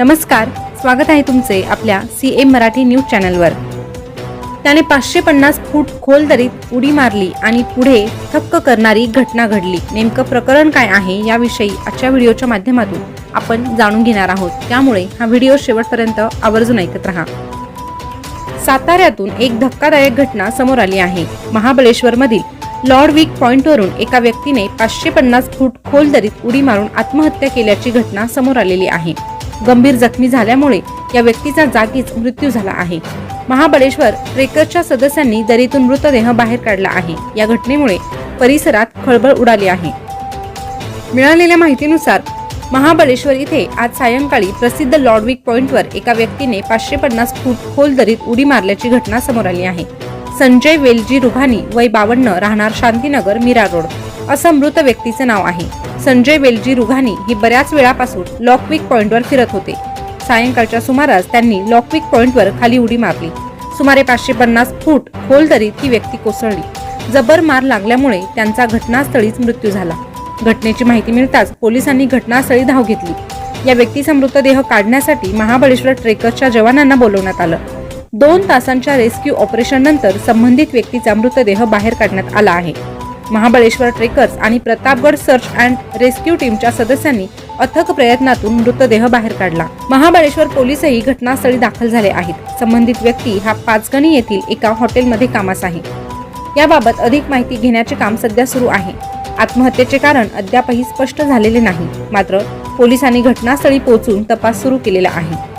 नमस्कार स्वागत आहे तुमचे आपल्या सी एम मराठी न्यूज चॅनलवर. त्याने पाचशे पन्नास फूट खोल दरीत उडी मारली आणि पुढे थक्क करणारी घटना घडली. नेमकं प्रकरण काय आहे याविषयी आजच्या व्हिडिओच्या माध्यमातून आपण जाणून घेणार आहोत. त्यामुळे हा व्हिडिओ शेवटपर्यंत आवर्जून ऐकत राहा. साताऱ्यातून एक धक्कादायक घटना समोर आली आहे. महाबळेश्वरमधील लॉर्ड वीक पॉइंटवरून एका व्यक्तीने पाचशे पन्नास फूट खोल दरीत उडी मारून आत्महत्या केल्याची घटना समोर आलेली आहे. गंभीर जखमी झाल्यामुळे या व्यक्तीचा जागीच मृत्यू झाला आहे. महाबळेश्वर ट्रेकरच्या सदस्यांनी दरीतून मृतदेह बाहेर काढला आहे. या घटनेमुळे परिसरात खळबळ उडाली आहे. मिळालेल्या माहितीनुसार महाबळेश्वर इथे आज सायंकाळी प्रसिद्ध लॉर्डविक पॉइंटवर एका व्यक्तीने पाचशे पन्नास फूट खोल दरीत उडी मारल्याची घटना समोर आली आहे. संजय वेलजी रुभानी वय बावन्न राहणार शांतीनगर मीरा रोड. असं मृत व्यक्तीचं नाव आहे. संजय वेलजी रुघानी ही बऱ्याच वेळापासून लॉकविक पॉइंटवर फिरत होते. सायंकाळच्या सुमारास त्यांनी लॉकविक पॉइंटवर खाली उडी मारली. सुमारे पाचशे पन्नास फूट खोल दरीत ही व्यक्ती कोसळली. जबर मार लागल्यामुळे त्यांचा घटनास्थळीच मृत्यू झाला. घटनेची माहिती मिळताच पोलिसांनी घटनास्थळी धाव घेतली. या व्यक्तीचा मृतदेह काढण्यासाठी महाबळेश्वर ट्रेकर्सच्या जवानांना बोलवण्यात आलं. दोन तासांच्या रेस्क्यू ऑपरेशन नंतर संबंधित व्यक्तीचा मृतदेह बाहेर काढण्यात आला आहे. महाबळेश्वर ट्रेकर्स आणि प्रतापगड सर्च अँड रेस्क्यू टीमच्या सदस्यांनी अथक प्रयत्नातून मृतदेह बाहेर काढला. महाबळेश्वर पोलीसही घटनास्थळी दाखल झाले आहेत. संबंधित व्यक्ती हा पाचगणी येथील एका हॉटेलमध्ये कामास आहे. याबाबत अधिक माहिती घेण्याचे काम सध्या सुरू आहे. आत्महत्येचे कारण अद्यापही स्पष्ट झालेले नाही. मात्र पोलिसांनी घटनास्थळी पोहोचून तपास सुरू केलेला आहे.